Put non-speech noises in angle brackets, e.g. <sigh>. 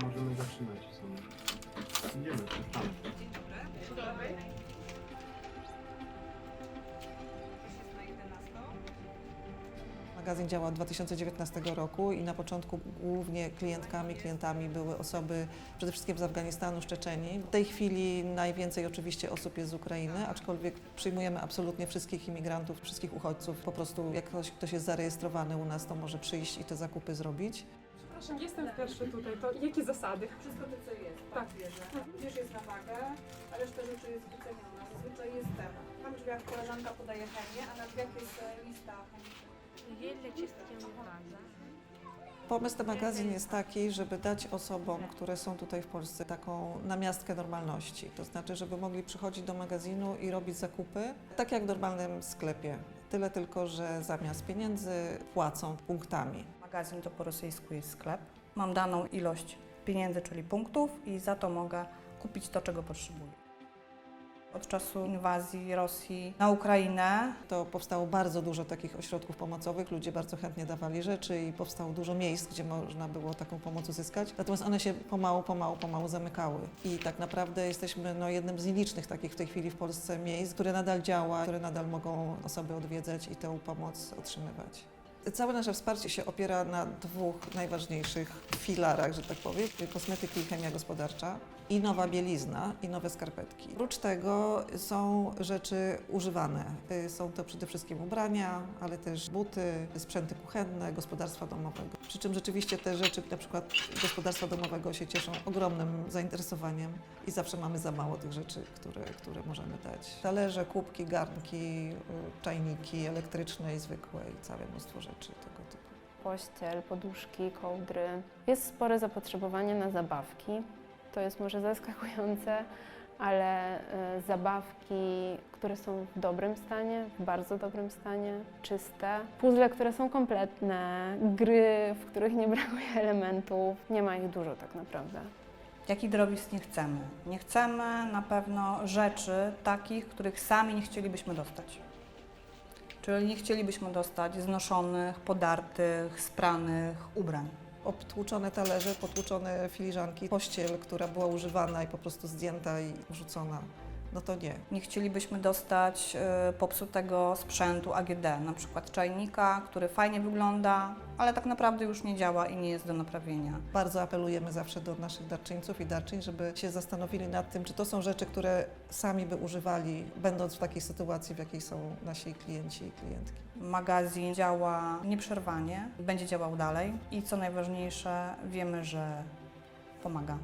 to możemy zaczynać w sumie. Idziemy, 11. Magazyn działa od 2019 roku i na początku głównie klientkami, klientami były osoby przede wszystkim z Afganistanu, z Czeczenii. W tej chwili najwięcej oczywiście osób jest z Ukrainy, aczkolwiek przyjmujemy absolutnie wszystkich imigrantów, wszystkich uchodźców. Po prostu jak ktoś, ktoś jest zarejestrowany u nas, to może przyjść i te zakupy zrobić. Przepraszam, jestem pierwszy tutaj, to jakie zasady? Wszystko to, co jest, tak. tak bierze. Tak. Wiesz, jest na wagę, a reszta rzeczy jest wyceniona. Zazwyczaj jest temat. Na drzwiach koleżanka podaje chemię, a na drzwiach jest e, lista chemiczna. Niewiele czystkiem waza. Pomysł na magazyn jest taki, żeby dać osobom, które są tutaj w Polsce, taką namiastkę normalności. To znaczy, żeby mogli przychodzić do magazynu i robić zakupy, tak jak w normalnym sklepie. Tyle tylko, że zamiast pieniędzy płacą punktami. Magazyn to po rosyjsku jest sklep. Mam daną ilość pieniędzy, czyli punktów i za to mogę kupić to, czego potrzebuję. Od czasu inwazji Rosji na Ukrainę To powstało bardzo dużo takich ośrodków pomocowych, ludzie bardzo chętnie dawali rzeczy i powstało dużo miejsc, gdzie można było taką pomoc uzyskać. Natomiast one się pomału, pomału, pomału zamykały. I tak naprawdę jesteśmy no, jednym z nielicznych takich w tej chwili w Polsce miejsc, które nadal działa, które nadal mogą osoby odwiedzać i tę pomoc otrzymywać. Całe nasze wsparcie się opiera na dwóch najważniejszych filarach, że tak powiem, kosmetyki i chemia gospodarcza i nowa bielizna i nowe skarpetki. Oprócz tego są rzeczy używane. Y, Są to przede wszystkim ubrania, ale też buty, sprzęty kuchenne, gospodarstwa domowego. Przy czym rzeczywiście te rzeczy, na przykład gospodarstwa domowego się cieszą ogromnym zainteresowaniem i zawsze mamy za mało tych rzeczy, które, które możemy dać. Talerze, kubki, garnki, y, czajniki elektryczne i zwykłe i całe mnóstwo rzeczy tego typu. pościel, poduszki, kołdry. Jest spore zapotrzebowanie na zabawki. To jest może zaskakujące, ale e, zabawki, które są w dobrym stanie, w bardzo dobrym stanie, czyste. Puzzle, które są kompletne, gry, w których nie <laughs> brakuje elementów. Nie ma ich dużo tak naprawdę. Jaki drobiazg nie chcemy? Nie chcemy na pewno rzeczy takich, których sami nie chcielibyśmy dostać. Czyli nie chcielibyśmy dostać znoszonych, podartych, spranych ubrań. Obtłuczone talerze, potłuczone filiżanki, pościel, która była używana i po prostu zdjęta i rzucona. No to nie. Nie chcielibyśmy dostać y, popsutego sprzętu AGD, na przykład czajnika, który fajnie wygląda, ale tak naprawdę już nie działa i nie jest do naprawienia. Bardzo apelujemy zawsze do naszych darczyńców i darczyń, żeby się zastanowili nad tym, czy to są rzeczy, które sami by używali, będąc w takiej sytuacji, w jakiej są nasi klienci i klientki. Magazyn działa nieprzerwanie, będzie działał dalej i co najważniejsze, wiemy, że pomaga.